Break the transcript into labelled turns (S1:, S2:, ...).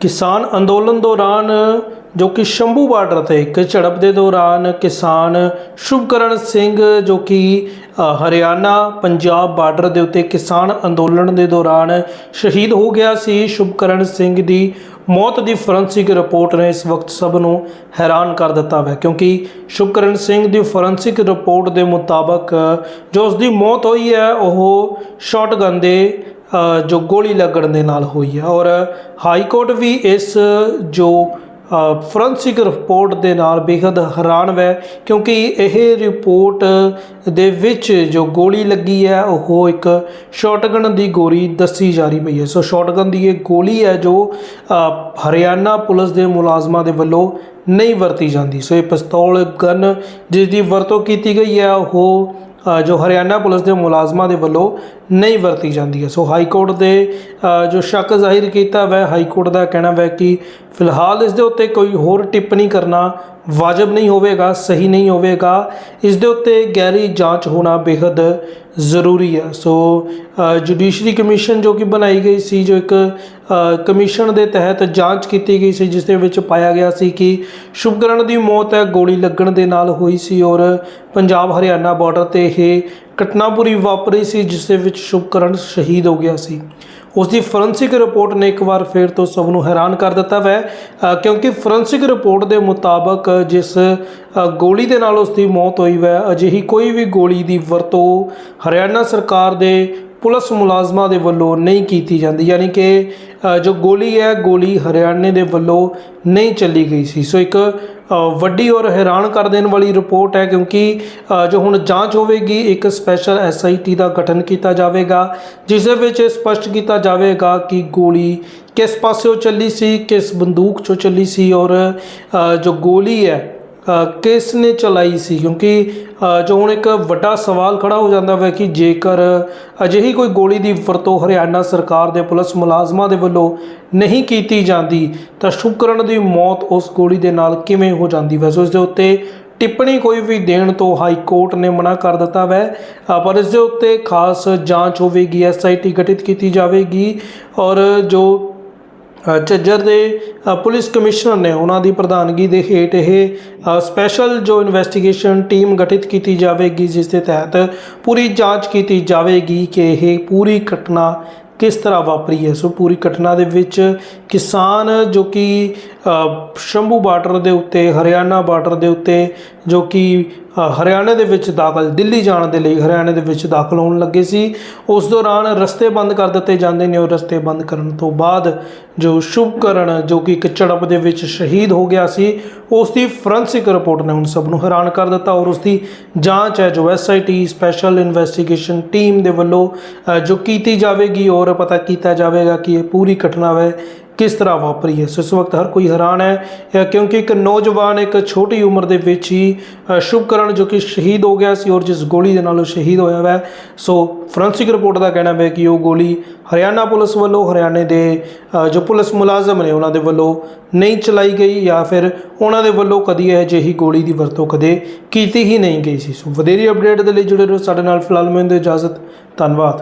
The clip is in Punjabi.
S1: ਕਿਸਾਨ ਅੰਦੋਲਨ ਦੌਰਾਨ, ਜੋ ਕਿ ਸ਼ੰਭੂ ਬਾਰਡਰ ਤੇ ਇੱਕ ਝੜਪ ਦੇ ਦੌਰਾਨ ਕਿਸਾਨ ਸ਼ੁਭਕਰਨ ਸਿੰਘ, ਜੋ ਕਿ ਹਰਿਆਣਾ, ਪੰਜਾਬ ਬਾਰਡਰ ਦੇ ਉੱਤੇ ਕਿਸਾਨ ਅੰਦੋਲਨ ਦੇ ਦੌਰਾਨ ਸ਼ਹੀਦ ਹੋ ਗਿਆ ਸੀ। ਸ਼ੁਭਕਰਨ ਸਿੰਘ ਦੀ ਮੌਤ ਦੀ ਫੋਰੈਂਸਿਕ ਰਿਪੋਰਟ ਨੇ ਇਸ ਵਕਤ ਸਭ ਨੂੰ ਹੈਰਾਨ ਕਰ ਦਿੱਤਾ ਹੈ, ਕਿਉਂਕਿ ਸ਼ੁਭਕਰਨ ਸਿੰਘ ਦੀ ਫੋਰੈਂਸਿਕ ਰਿਪੋਰਟ ਦੇ ਮੁਤਾਬਕ ਜੋ ਉਸ ਦੀ ਮੌਤ ਹੋਈ ਹੈ, ਉਹ ਸ਼ਾਟਗਨ ਦੇ ਜੋ ਗੋਲੀ ਲੱਗਣ ਦੇ ਨਾਲ ਹੋਈ ਹੈ ਔਰ ਹਾਈ ਕੋਰਟ ਵੀ ਇਸ, ਜੋ ਫੋਰੈਂਸਿਕ ਰਿਪੋਰਟ ਦੇ ਨਾਲ ਬੇहद ਹੈਰਾਨ ਹੈ ਕਿਉਂਕਿ ਇਹ ਰਿਪੋਰਟ ਦੇ ਵਿੱਚ ਜੋ ਗੋਲੀ ਲੱਗੀ ਹੈ ਉਹ ਇੱਕ ਸ਼ਾਟਗਨ ਦੀ ਗੋਲੀ ਦੱਸੀ ਜਾ ਰਹੀ ਪਈ ਹੈ। ਸੋ ਸ਼ਾਟਗਨ ਦੀ ਇਹ ਗੋਲੀ ਹੈ ਜੋ ਹਰਿਆਣਾ ਪੁਲਿਸ ਦੇ ਮੁਲਾਜ਼ਮਾਂ ਦੇ ਵੱਲੋਂ ਨਹੀਂ ਵਰਤੀ ਜਾਂਦੀ। ਸੋ ਇਹ ਪਿਸਤੌਲ ਗਨ ਜਿਸ ਦੀ ਵਰਤੋਂ ਕੀਤੀ ਗਈ ਹੈ, ਉਹ ਜੋ ਹਰਿਆਣਾ ਪੁਲਿਸ ਦੇ ਮੁਲਾਜ਼ਮਾਂ ਦੇ ਵੱਲੋਂ ਨਹੀਂ ਵਰਤੀ ਜਾਂਦੀ ਹੈ। ਸੋ ਹਾਈ ਕੋਰਟ ਦੇ ਜੋ ਸ਼ੱਕ ਜ਼ਾਹਿਰ ਕੀਤਾ ਵੈ, ਹਾਈ ਕੋਰਟ ਦਾ ਕਹਿਣਾ ਵੈ ਕਿ ਫਿਲਹਾਲ ਇਸ ਦੇ ਉੱਤੇ ਕੋਈ ਹੋਰ ਟਿੱਪਣੀ ਕਰਨਾ ਵਾਜਬ ਨਹੀਂ ਹੋਵੇਗਾ, ਸਹੀ ਨਹੀਂ ਹੋਵੇਗਾ। ਇਸ ਦੇ ਉੱਤੇ ਗਹਿਰੀ ਜਾਂਚ ਹੋਣਾ ਬੇहद ਜ਼ਰੂਰੀ ਹੈ ਸੋ ਜੁਡੀਸ਼ਰੀ ਕਮਿਸ਼ਨ ਜੋ ਕਿ ਬਣਾਈ ਗਈ ਸੀ, ਜੋ ਇੱਕ ਕਮਿਸ਼ਨ ਦੇ ਤਹਿਤ ਜਾਂਚ ਕੀਤੀ ਗਈ ਸੀ, ਜਿਸ ਦੇ ਵਿੱਚ ਪਾਇਆ ਗਿਆ ਸੀ ਕਿ ਸ਼ੁਭਕਰਨ ਦੀ ਮੌਤ ਹੈ, ਗੋਲੀ ਲੱਗਣ ਦੇ ਨਾਲ ਹੋਈ ਸੀ ਔਰ ਪੰਜਾਬ ਹਰਿਆਣਾ ਬਾਰਡਰ ਤੇ ਇਹ ਘਟਨਾ ਪੂਰੀ ਵਾਪਰੀ ਸੀ, ਜਿਸ ਦੇ ਵਿੱਚ ਸ਼ੁਭਕਰਨ ਸ਼ਹੀਦ ਹੋ ਗਿਆ ਸੀ। ਉਸ ਦੀ ਫੋਰੈਂਸਿਕ ਰਿਪੋਰਟ ਨੇ ਇੱਕ ਵਾਰ ਫਿਰ ਤੋਂ ਸਭ ਨੂੰ ਹੈਰਾਨ ਕਰ ਦਿੱਤਾ ਵੈ ਕਿਉਂਕਿ ਫੋਰੈਂਸਿਕ ਰਿਪੋਰਟ ਦੇ ਮੁਤਾਬਕ ਜਿਸ ਗੋਲੀ ਦੇ ਨਾਲ ਉਸ ਦੀ ਮੌਤ ਹੋਈ ਵੈ, ਅਜਿਹੀ ਕੋਈ ਵੀ ਗੋਲੀ ਦੀ ਵਰਤੋਂ ਹਰਿਆਣਾ ਸਰਕਾਰ ਦੇ ਪੁਲਿਸ ਮੁਲਾਜ਼ਮਾਂ ਦੇ ਵੱਲੋਂ ਨਹੀਂ ਕੀਤੀ ਜਾਂਦੀ, ਯਾਨੀ ਕਿ ਜੋ ਗੋਲੀ ਹੈ, ਗੋਲੀ ਹਰਿਆਣੇ ਦੇ ਵੱਲੋਂ ਨਹੀਂ ਚੱਲੀ ਗਈ ਸੀ। ਸੋ ਇੱਕ ਵੱਡੀ ਔਰ ਹੈਰਾਨ ਕਰ ਦੇਣ ਵਾਲੀ ਰਿਪੋਰਟ ਹੈ ਕਿਉਂਕਿ ਜੋ ਹੁਣ ਜਾਂਚ ਹੋਵੇਗੀ, ਇੱਕ ਸਪੈਸ਼ਲ ਐਸਆਈਟੀ ਦਾ ਗਠਨ ਕੀਤਾ ਜਾਵੇਗਾ, ਜਿਸ ਦੇ ਵਿੱਚ ਇਹ ਸਪਸ਼ਟ ਕੀਤਾ ਜਾਵੇਗਾ ਕਿ ਗੋਲੀ ਕਿਸ ਪਾਸਿਓਂ ਚੱਲੀ ਸੀ, ਕਿਸ ਬੰਦੂਕ ਚੋਂ ਚੱਲੀ ਸੀ ਔਰ ਜੋ ਗੋਲੀ ਹੈ ਕਿਸ ਨੇ ਚਲਾਈ ਸੀ? ਕਿਉਂਕਿ ਜੋ ਹੁਣ ਇੱਕ ਵੱਡਾ ਸਵਾਲ ਖੜਾ ਹੋ ਜਾਂਦਾ ਹੈ ਕਿ ਜੇਕਰ ਅਜਿਹੀ ਕੋਈ ਗੋਲੀ ਦੀ ਵਰਤੋਂ ਹਰਿਆਣਾ ਸਰਕਾਰ ਦੇ ਪੁਲਿਸ ਮੁਲਾਜ਼ਮਾਂ ਦੇ ਵੱਲੋਂ ਨਹੀਂ ਕੀਤੀ ਜਾਂਦੀ, ਤਾਂ ਸ਼ੁਕਰਨ ਦੀ ਮੌਤ ਉਸ ਗੋਲੀ ਦੇ ਨਾਲ ਕਿਵੇਂ ਹੋ ਜਾਂਦੀ ਵੈ? ਸੋ ਇਸ ਦੇ ਉੱਤੇ ਟਿੱਪਣੀ ਕੋਈ ਵੀ ਦੇਣ ਤੋਂ ਹਾਈ ਕੋਰਟ ਨੇ ਮਨਾ ਕਰ ਦਿੱਤਾ ਵੈ। ਪਰ ਇਸ ਦੇ ਉੱਤੇ ਖਾਸ ਜਾਂਚ ਹੋਵੇਗੀ ਐਸਆਈਟੀ ਗਠਿਤ ਕੀਤੀ ਜਾਵੇਗੀ ਔਰ ਜੋ ਝੱਜਰ ਦੇ ਪੁਲਿਸ ਕਮਿਸ਼ਨਰ ਨੇ ਉਹਨਾਂ ਦੀ ਪ੍ਰਧਾਨਗੀ ਦੇ ਹੇਠ ਇਹ ਸਪੈਸ਼ਲ ਜੋ ਇਨਵੈਸਟੀਗੇਸ਼ਨ ਟੀਮ ਗਠਿਤ ਕੀਤੀ ਜਾਵੇਗੀ, ਜਿਸ ਦੇ ਤਹਿਤ ਪੂਰੀ ਜਾਂਚ ਕੀਤੀ ਜਾਵੇਗੀ ਕਿ ਇਹ ਪੂਰੀ ਘਟਨਾ ਕਿਸ ਤਰ੍ਹਾਂ ਵਾਪਰੀ ਹੈ। ਸੋ ਪੂਰੀ ਘਟਨਾ ਦੇ ਵਿੱਚ ਕਿਸਾਨ ਜੋ ਕਿ ਸ਼ੰਭੂ ਬਾਰਡਰ ਦੇ ਉੱਤੇ, ਹਰਿਆਣਾ ਬਾਰਡਰ ਦੇ ਉੱਤੇ ਜੋ ਕਿ ਅ, ਹਰਿਆਣੇ ਦੇ ਵਿੱਚ ਦਾਖਲ ਦਿੱਲੀ ਜਾਣ ਦੇ ਲਈ ਹਰਿਆਣੇ ਦੇ ਵਿੱਚ ਦਾਖਲ ਹੋਣ ਲੱਗੇ ਸੀ। ਉਸ ਦੌਰਾਨ ਰਸਤੇ ਬੰਦ ਕਰ ਦਿੱਤੇ ਜਾਂਦੇ ਨੇ ਉਹ ਰਸਤੇ ਬੰਦ ਕਰਨ ਤੋਂ ਬਾਅਦ ਜੋ ਸ਼ੁਭਕਰਨ ਜੋ ਕਿ ਇੱਕ ਝੜਪ ਦੇ ਵਿੱਚ ਸ਼ਹੀਦ ਹੋ ਗਿਆ ਸੀ ਉਸ ਦੀ ਫੋਰੈਂਸਿਕ ਰਿਪੋਰਟ ਨੇ ਹੁਣ ਸਭ ਨੂੰ ਹੈਰਾਨ ਕਰ ਦਿੱਤਾ ਔਰ ਉਸ ਦੀ ਜਾਂਚ ਹੈ ਜੋ ਐਸਆਈਟੀ ਸਪੈਸ਼ਲ ਇਨਵੈਸਟੀਗੇਸ਼ਨ ਟੀਮ ਦੇ ਵੱਲੋਂ ਜੋ ਕੀਤੀ ਜਾਵੇਗੀ ਔਰ ਪਤਾ ਕੀਤਾ ਜਾਵੇਗਾ ਕਿ ਇਹ ਪੂਰੀ ਘਟਨਾ ਹੈ ਕਿਸ ਤਰ੍ਹਾਂ ਵਾਪਰੀ ਹੈ? ਸੋ ਇਸ ਵਕਤ ਹਰ ਕੋਈ ਹੈਰਾਨ ਹੈ ਕਿਉਂਕਿ ਇੱਕ ਨੌਜਵਾਨ ਇੱਕ ਛੋਟੀ ਉਮਰ ਦੇ ਵਿੱਚ ਹੀ ਸ਼ੁਭਕਰਨ ਜੋ ਕਿ ਸ਼ਹੀਦ ਹੋ ਗਿਆ ਸੀ ਔਰ ਜਿਸ ਗੋਲੀ ਦੇ ਨਾਲ ਉਹ ਸ਼ਹੀਦ ਹੋਇਆ ਹੈ ਸੋ ਫੋਰੈਂਸਿਕ ਰਿਪੋਰਟ ਦਾ ਕਹਿਣਾ ਹੈ ਕਿ ਉਹ ਗੋਲੀ ਹਰਿਆਣਾ ਪੁਲਿਸ ਵੱਲੋਂ, ਹਰਿਆਣੇ ਦੇ ਜੋ ਪੁਲਿਸ ਮੁਲਾਜ਼ਮ ਨੇ ਉਹਨਾਂ ਦੇ ਵੱਲੋਂ ਨਹੀਂ ਚਲਾਈ ਗਈ ਜਾਂ ਫਿਰ ਉਹਨਾਂ ਦੇ ਵੱਲੋਂ ਕਦੀ ਇਹ ਜਿਹੀ ਗੋਲੀ ਦੀ ਵਰਤੋਂ ਕਦੇ ਕੀਤੀ ਹੀ ਨਹੀਂ ਗਈ ਸੀ। ਸੋ ਵਧੇਰੀ ਅਪਡੇਟ ਦੇ ਲਈ ਜੁੜੇ ਰਹੋ ਸਾਡੇ ਨਾਲ, ਫਿਲਹਾਲ ਮੈਨੂੰ ਦਿਓ ਇਜਾਜ਼ਤ, ਧੰਨਵਾਦ।